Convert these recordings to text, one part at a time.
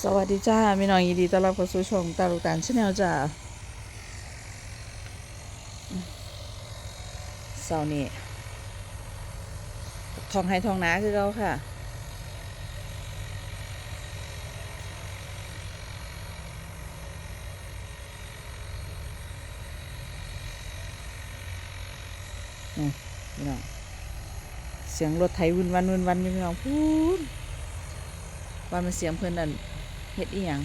สวัสดีจ้าพี่น้องยินดีต้อนรับเข้าสู่ช่องตาลูกตาลชาแนลจ้าเสาร์นี้ทองไฮทองนาคือเราค่ะ นี่พี่น้อง เสียงรถไถวุ่นวันวุ่นวันอยู่พี่น้องพูดว่ามันเสียงเพิ่อนนั่น เฮ็ดอีหยัง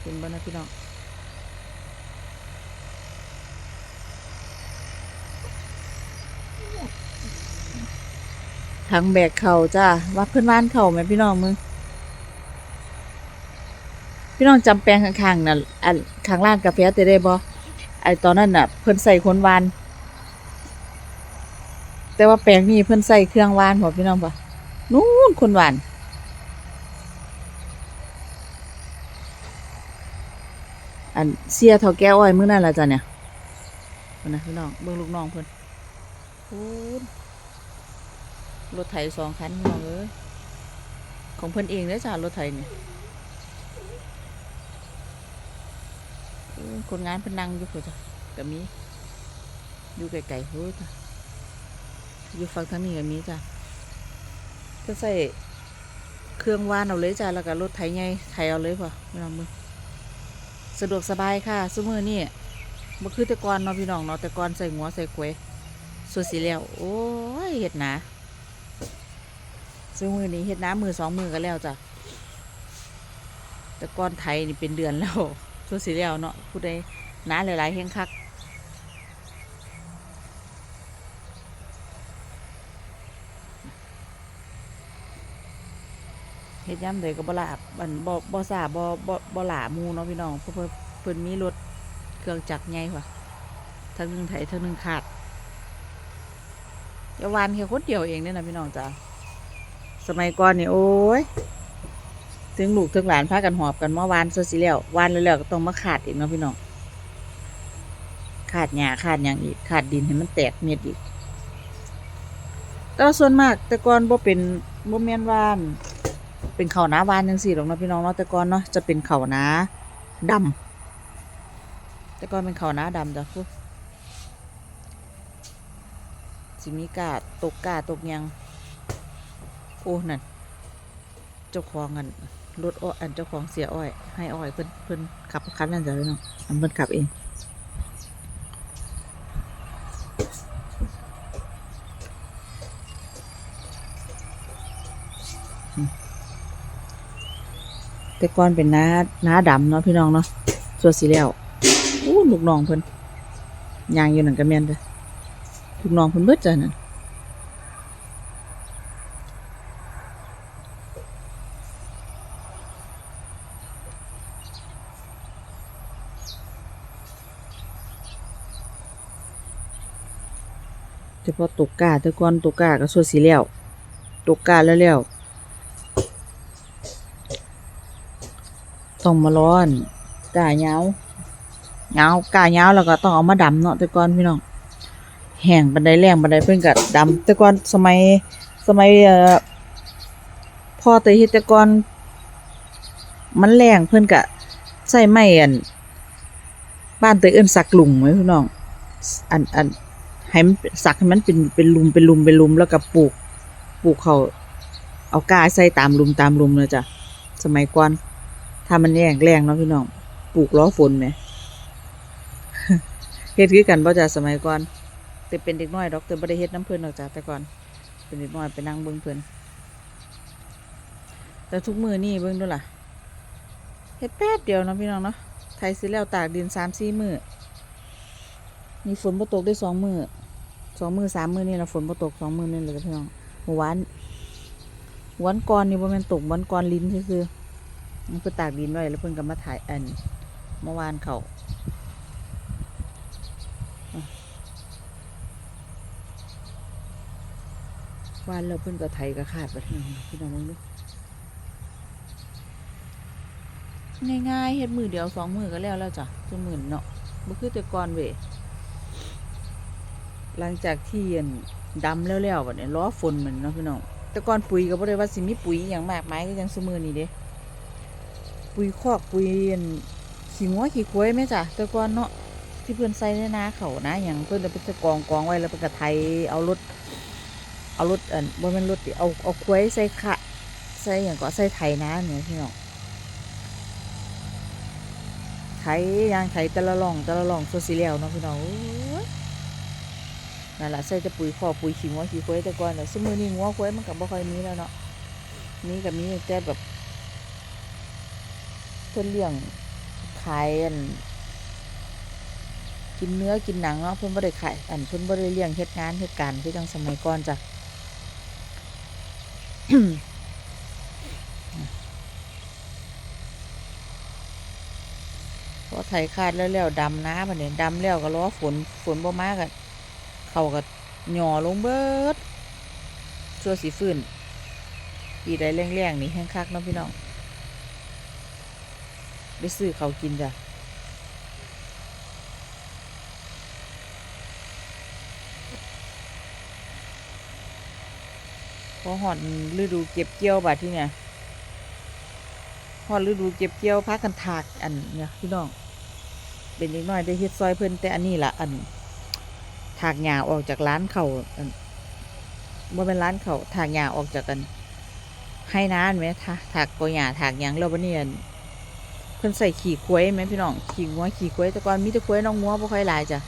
เห็นบ่นะพี่น้องทางแบกเขาจ้าว่าเพิ่อนว่านเขาไหมพี่น้องมึง พี่น้องจำแปลงข้างๆน่ะอันข้างล่างกาแฟเตได้บ่ไอตอนนั้นน่ะ เพิ่อนใส่คนวาน แต่ว่าแปลงนี้เพิ่นใส่เครื่องวานบ่พี่น้องบ่นู้นคนวานอันเสียเท่าแก้วอ้อยมื้อนั้นล่ะจ้ะเนี่ยพิ่นนะพี่น้องเบิ่งลูกน้องเพิ่นโอ้รถไถสองคันพี่น้องเอ้ยของเพิ่นเองเด้อจ้ารถไถนี่เออคนงานเพนนั่งอยู่พุ่นจ้ะก็มีอยู่ไกลๆพุ่นจ้ะ อยู่ฝั่งทางนี้ก็มีจ้ะก็ใส่เครื่องว่านเอาเลยจ้ะแล้วก็รถไถใหญ่ไถเอาเลยพ่อพี่น้องมึงสะดวกสบายค่ะซุมือนี่บ่คือแต่ก่อนเนาะพี่น้องเนาะแต่ก่อนใส่หัวใส่กวยส่วนสีแล้ว โอ้ยเห็ดหนาซุมือนี้เห็ดหนามือสองมือก็แล้วจ้ะแต่ก่อนไถนี่เป็นเดือนแล้วส่วนสีแล้วเนาะผู้ใดหนาหลายๆแห้งคัก เฮ็ดย่ำเลยก็บ่ลาบอันบ่บ่สาบ่บ่บ่หลาหมูเนาะพี่น้องเพราะเพิ่นเพิ่นมีรถเครื่องจักรใหญ่กว่าทั้งนึงไถทั้งนึงขาดอย่าวานแค่คนเดียวเองเนี่ยนะพี่น้องจ้าสมัยก่อนนี่โอ้ยถึงลูกถึงหลานพากันหอบกันมาวานซะสิแล้ววานแล้วๆก็ต้องมาขาดอีกเนาะพี่น้องขาดหญ้าขาดหยังอีกขาดดินให้มันแตกเม็ดอีกแต่ส่วนมากแต่ก่อนบ่เป็นบ่แม่นวาน เป็นเขาหนาวานจังซี่หรอกเนาะพี่น้องเนาะแต่ก่อนเนาะจะเป็นเขาหนาดำแต่ก่อนเป็นเขาหนาดำจ้ะพูสิมีกาตกกาตกยังโอ้นั่นเจ้าของอันรถอ้อยอันเจ้าของเสียอ้อย ให้อ้อยเพิ่นเพิ่นขับคันนั่นจ้ะพี่น้องอันเพิ่นขับเองอืม แต่ก่อนเป็นน้าน้าดำเนาะพี่น้องเนาะส่วนสีแล้วอู้ลูกน้องเพิ่นยางอยู่นั่นก็แม่นเด้อลูกน้องเพิ่นเบิดจ้ะนั่นเฉพาะตกกาแต่ก่อนตกกาก็ส่วนสีแล้วตกกาแล้วแล้ว ต้องมาร้อนกาเงาเงากาเงาแล้วก็ต้องเอามาดำเนาะแต่ก่อนพี่น้องแห้งบันไดแรงบันไดเพิ่นก็ดำแต่ก่อนสมัยสมัยเอ่อพ่อแต่เฮ็ดแต่ก่อนมันแรงเพิ่นก็ใส่ไม้อันบ้านเตยเอิ้นสักหลุมไหมพี่น้องอันอันให้มันสักให้มันเป็นเป็นลุมเป็นลุมเป็นลุมแล้วก็ปลูกปลูกเขาเอากาใส่ตามลุมตามลุมเลยจ้ะสมัยก่อน ถ้ามันแรงแรงเนาะพี่น้อง ปลูกล้อฝนไหมเฮ็ดคือกันบ่จ้ะสมัยก่อนแต่เป็นเด็กน้อยดอกแต่บ่ได้เฮ็ดน้ำเพิ่นดอกจ้ะแต่ก่อน เป็นเด็กน้อยไปนั่งเบิ่งเพิ่นแต่ทุกมือนี่เบิ่งดูล่ะเฮ็ดแป๊บเดียวเนาะพี่น้องเนาะไทยสิแล้วตากดินสามสี่มือมีฝนบ่ตกได้สองมือสองมือสามมือนี่นะฝนบ่ตกสองมือนี่เลยพี่น้องเมื่อวานวันก่อนนี่บ่แม่นตกวันก่อนลิ้นซื่อ มันเพิ่นตากดินไว้แล้วเพิ่นก็มาถ่ายอันเมื่อวานเขาวานแล้วเพิ่นก็ไถก็ขาดไปพี่น้องพี่น้องมึงดูง่ายๆเฮ็ดมือเดียวสองมือก็แล้วแล้วจ้ะจนหมื่นเนาะบ่คือแต่ก่อนเวหลังจากที่อั่นดำแล้วๆแบัดนี้ล้อฝนเหมือนเนาะพี่น้องแต่ก่อนปุ๋ยก็บ่ได้ว่าสิมีปุ๋ยอย่างมากมายก็ยังซุมื้อนี้เด้ ปุ๋ยคอกปุ๋ยขี้งัวขี้ควายแม่จ้ะแต่ก่อนเนาะที่เพิ่อนใส่ในนาเขานะหยังเพิ่อนเอาไปจะกองกองไว้แล้วเพิ่นก็ไถเอารถเอารถอันบ่แม่นรถเอาเอาควายใส่ขะใส่หยังก็ใส่ไถนาเนี่ยพี่น้องไถยางไถแต่ละร่องแต่ละร่องโซสิแล้วเนาะพี่น้องนั่นแหละใส่แต่ปุ๋ยคอปุ๋ยขี้งัวขี้ควายแต่ก่อนน่ะซุมื้อนี้งัวควายมันก็บ่ค่อยมีแล้วเนาะมีก็มีแต่แบบ เพิ่นเลี้ยงขายอัน กินเนื้อกินหนังเนาะเพิ่นบ่ได้ขายอันเพิ่นบ่ได้เลี้ยงเฮ็ดงานเฮ็ดการคือจังสมัยก่อนจ้ะพอไถคาดแล้วแล้วดำน้ำมันเนี่ยดำแล้วก็รอฝนฝนบ่มากอะเขาก็หย่อลงเบิดชั่วสีฟื้นปีใดแรงๆนี่แห้งคักเนาะพี่น้อง ไปซื้อเขากินจ้ะพอหอดฤดูเก็บเกี่ยวบาดที่เนี่ยหอดฤดูเก็บเกี่ยวพักกันถากอันเนี่ยพี่น้องเป็นเล็กน้อยได้เฮ็ดซอยเพิ่นแต่อันนี้ล่ะอันถากหญ้าออกจากร้านเขาอันบ่เป็นร้านเขาถากหญ้าออกจากกันให้นานไหมถาถากกอหญ้าถากหยังแล้วบัดนี้อัน เพิ่นใส่ขี้ควยไหมพี่น้องขี้งัวขี้ควยแต่ก่อนมีแต่ควยน้องงัวบ่ค่อยหลายจ้ะ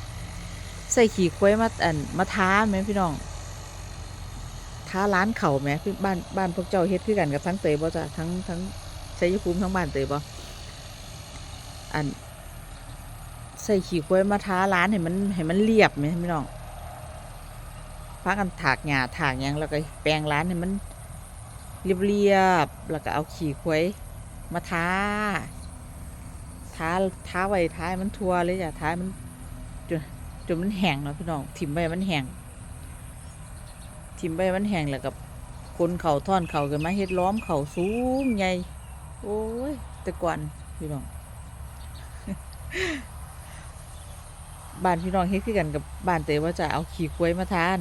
ใส่ขี้ควยมาอันมาท้าไหมพี่น้องท้าร้านเขาไหมพี่บ้านบ้านพวกเจ้าเฮ็ดคือกันกับทั้งเตยบ่จ้ะทั้งทั้งชัยภูมิทั้งบ้านเตยบ่อันใส่ขี้ควยมาท้าร้านให้มันให้มันเรียบไหมพี่น้องพากันถากหญ้าถากหยังแล้วก็แปลงร้านให้มันเรียบๆแล้วก็เอาขี้ควยมาท้า ท้าท้าไว้ท้ายมันทัวเลยจ้ะท้ายมันจนจนมันแห้งเนาะพี่น้องถิ่มไว้มันแห้งถิ่มไว้มันแห้งแล้วกับคนเข่าท่อนเข่ากันมาเฮ็ดล้อมเข่าสูงใหญ่โอ้ยแต่ก่อนพี่น้องบ้านพี่น้องเฮ็ดคือกันกับบ้านเตยว่าจะเอาขี้ควายมาทาน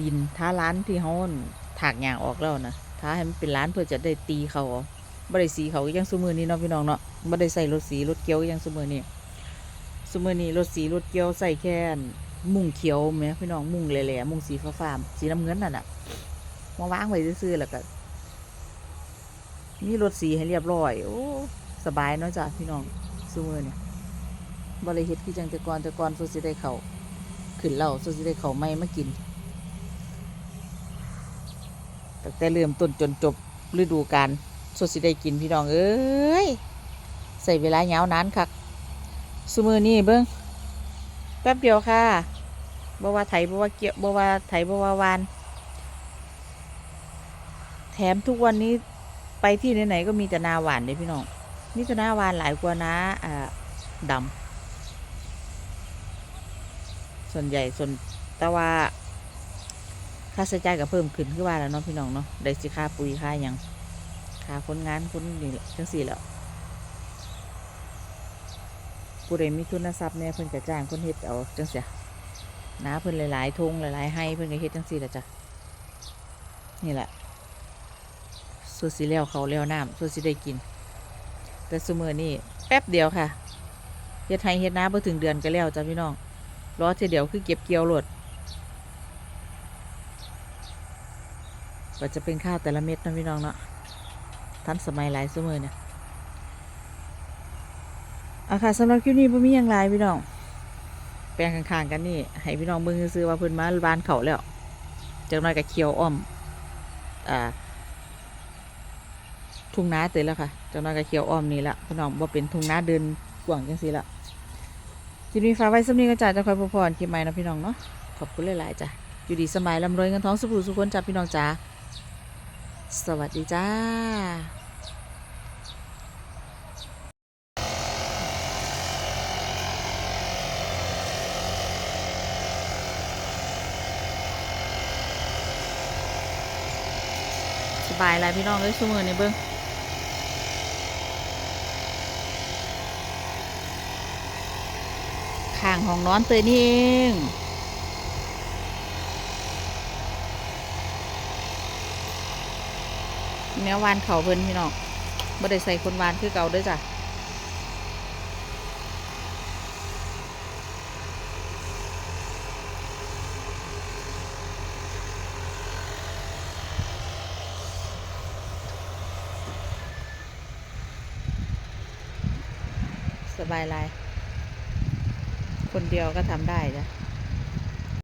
ดินท้าร้านที่เขาอั่นถากหญ้าออกแล้วนะท้าให้มันเป็นร้านเพื่อจะได้ตีเขาเอา บ่ได้สีเขาก็ยังซุมือนี้เนาะพี่น้องเนาะบ่ได้ใส่รถสีรถเกี้ยวก็ยังซุมือนี้ซุมือนี้รถสีรถเกี้ยวใส่แค่อันมุ้งเขียวแหมพี่น้องมุ้งแหล่ๆมุ้งสีฟ้าๆสีน้ำเงินนั่นน่ะมาวางไว้ซื่อๆแล้วก็มีรถสีให้เรียบร้อย โอ้ สบายเนาะจ้ะพี่น้องซุมือนี้บริเฮ็ดคือจังต่ก่อนต่ก่อนสุสิได้เขาขึ้นเหล่าสุสิได้เขาไม่มากินตั้งแต่เริ่มต้นจนจบฤดูกาล สุสิได้กินพี่น้องเอ้ยใส่เวลาเยาวนานคักสมือนี่เบิ้งแป๊บเดียวค่ะบ่ว่าไถบ่ว่าเกี่ยวบ่ว่าไถบ่ว่าวาน แถมทุกวันนี้ไปที่ไหนๆก็มีแต่นาหวานเลยพี่น้องมีแต่นาหวานหลายกว่านาอ่าดำส่วนใหญ่ส่วนแต่ว่าค่าใช้จ่ายก็เพิ่มขึ้นคือว่าแล้วเนาะพี่น้องเนาะได้สิค่าปุ๋ยค่ายังาคนงานคนนี่จังสี่แล้วผู้ใดมีทุนทรัพย์เนี่ยเพิ่นก็จ้างคนเฮ็ดเอาจังเสียนาเพิ่นหลายๆทงหลายๆให้เพิ่นก็เฮ็ดจังสี่แหละจ้ะนี่แหละส่วนสิแล้วเขาแล้วน้ำส่วนสิได้กิน แต่สมือนี่แป๊บเดียวค่ะเฮ็ดให้เฮ็ดนาบ่ถึงเดือนก็แล้วจ้ะพี่น้องรอเทเดียวคือเก็บเกี่ยวโหลดก็จะเป็นข้าวแต่ละเม็ดนะพี่น้องเนาะ ทันสมัยหลายเสมอเนี่ยอาค่ะสำหรับคลิปนี้พ่มีอย่างไรพี่น้อง แปลงข้างๆกันนี่ ให้พี่น้องเบิ่งซื้อว่าเพิ่นมาบ้านเขาแล้วจากน้อยกับเคียวอ้อม อ่า ทุ่งนาเตยแล้วค่ะจากน้อยกับเคียวอ้อมนี่ละพี่น้องว่าเป็นทุ่งนาเดินกว้างจังซี่ละคลิปนี้ฝากไว้สำนีก็จ่าจะคอยพอๆคลิปใหม่นะพี่น้องเนาะขอบคุณหลายๆจ้ะอยู่ดีสบายลำรวยเงินทองสุขสุขคนจ้าพี่น้องจ้า สวัสดีจ้าสบายอะไรพี่น้องเอ้ยชั่วโมงนี้เบิ้งข้างห้องนอนเตยนี่เอง แนววานเขาเพิ่นพี่น้องบ่ได้ใส่คนวานคือเก่าด้อจ้ะสบายหลาย คนเดียวก็ทำได้จ้ะ